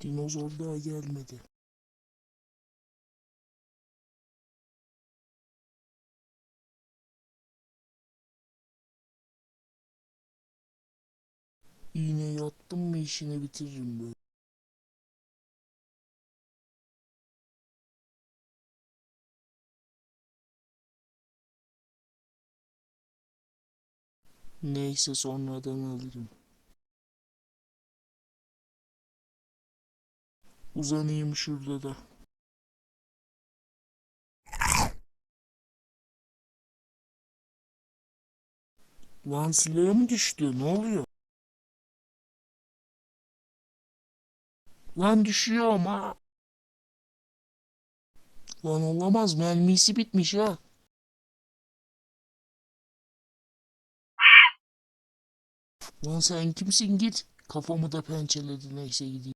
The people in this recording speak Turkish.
Dinozor daha gelmedi. İğne yattım mı işini bitiririm böyle. Neyse sonradan alırım. Uzanayım şurada da. Lan silahı mı düştü? Ne oluyor? Lan düşüyor ama. Lan olamaz mermisi bitmiş ha. Lan sen kimsin git. Kafamı da pençeledi neyse gideyim.